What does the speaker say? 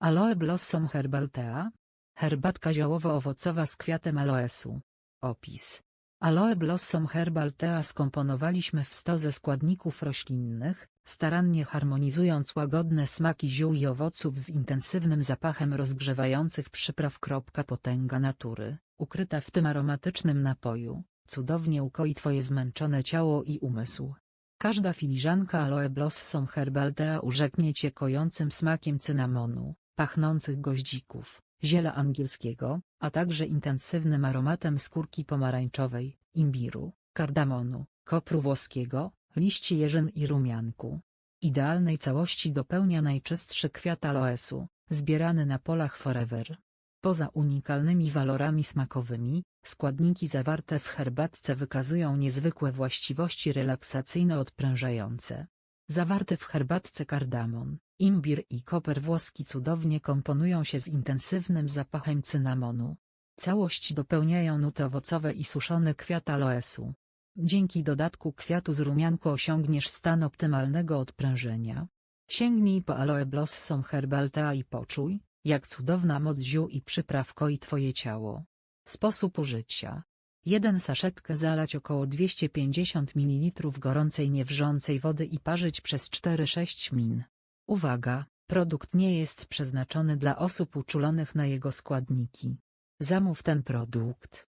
Aloe Blossom Herbaltea. Herbatka ziołowo-owocowa z kwiatem aloesu. Opis. Aloe Blossom Herbaltea skomponowaliśmy w 100 ze składników roślinnych, starannie harmonizując łagodne smaki ziół i owoców z intensywnym zapachem rozgrzewających przypraw. Potęga natury, ukryta w tym aromatycznym napoju, cudownie ukoi Twoje zmęczone ciało i umysł. Każda filiżanka Aloe Blossom Herbaltea urzeknie Cię kojącym smakiem cynamonu, pachnących goździków, ziela angielskiego, a także intensywnym aromatem skórki pomarańczowej, imbiru, kardamonu, kopru włoskiego, liści jeżyn i rumianku. Idealnej całości dopełnia najczystszy kwiat aloesu, zbierany na polach Forever. Poza unikalnymi walorami smakowymi, składniki zawarte w herbatce wykazują niezwykłe właściwości relaksacyjno-odprężające. Zawarty w herbatce kardamon, imbir i koper włoski cudownie komponują się z intensywnym zapachem cynamonu. Całość dopełniają nuty owocowe i suszony kwiat aloesu. Dzięki dodatku kwiatu z rumianku osiągniesz stan optymalnego odprężenia. Sięgnij po Aloe Blossom Herbaltea i poczuj, jak cudowna moc ziół i przypraw koi Twoje ciało. Sposób użycia. 1 saszetkę zalać około 250 ml gorącej niewrzącej wody i parzyć przez 4-6 min. Uwaga, produkt nie jest przeznaczony dla osób uczulonych na jego składniki. Zamów ten produkt,